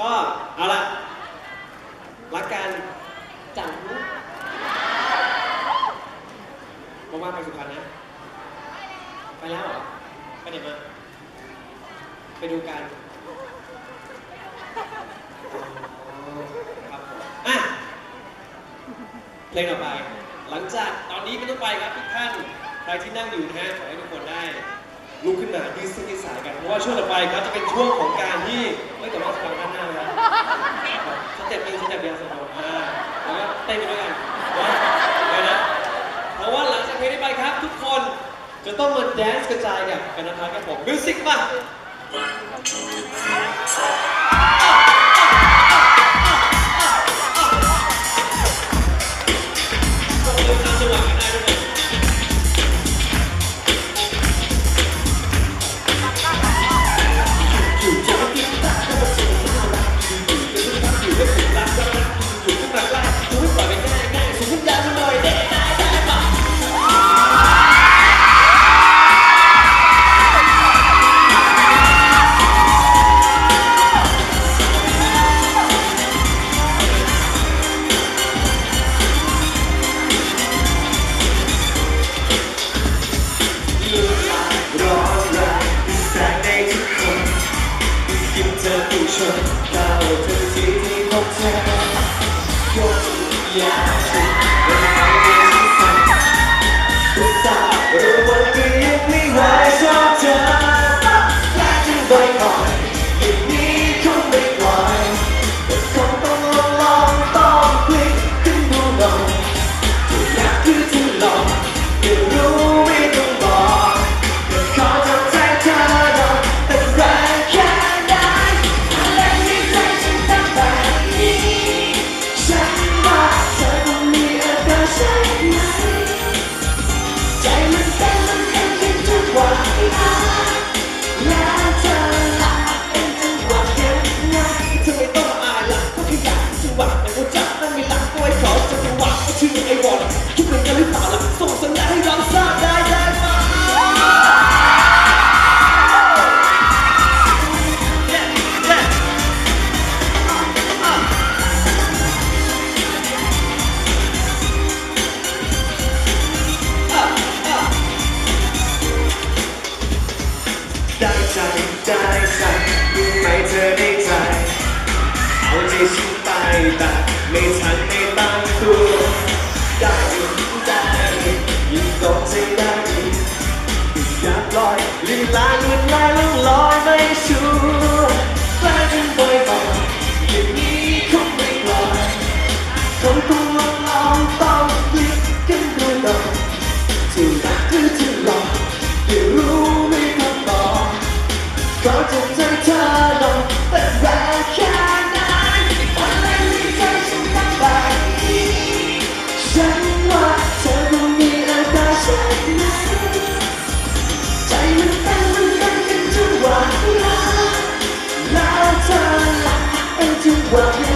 ก็เอาละรักกันจังว่างๆไปสุพรรณนะ ไปแล้วเหรอ ไปไหนมา ไปดูกันอ๋อครับผมอะเพลงต่อไป หลังจากตอนนี้เป็ต้นไปครับทุกท่าน ใครที่นั่งอยู่นะฮะขอให้ทุกคนได้ ลุกขึ้นมายืดเส้นยืดสายกัน เพราะว่าช่วงต่อไปครับจะเป็นช่วงของการที่ไม่แต่ว่าจะฟังด้านหน้านะครับสเต็ปหนึ่งสเต็ปเดียวสำหรับอ่าแล้วก็เต้นไปด้วยกันนะเดี๋ยวนะเพราะว่าหลังจากเพลงนี้ไปครับ ทุกคนจะต้องมาแดนซ์กระจายกันกันนะครับกับผมมิวสิกมา อผู้ชมก้าวเธอที่ ลักก็ไว้ขอจังหวะก็ชื่อไอ้บอลคิดเหมือนกันหรือเปล่าล่ะส่งสัญญาณให้เราทราบได้ได้ไหมได้ใจได้ใจรู้ไหมเธอได้ใจเอาใจฉันไป แต่ไม่ทันไม่ตั้งตัวได้ยินได้ยิ่งตกใจได้ดีอยากลอยลีลาเงินลายล่องลอยไม่ชัวร์กล้งบ่อยบ่อยอย่างนี้คงไม่ปล่อยคงต้องลองลองต้องพลิกกันดูหน่อยจะรักหรือจะหลอกเดี๋ยวรู้ไม่ต้องบอกขอจับใจเธอ Well,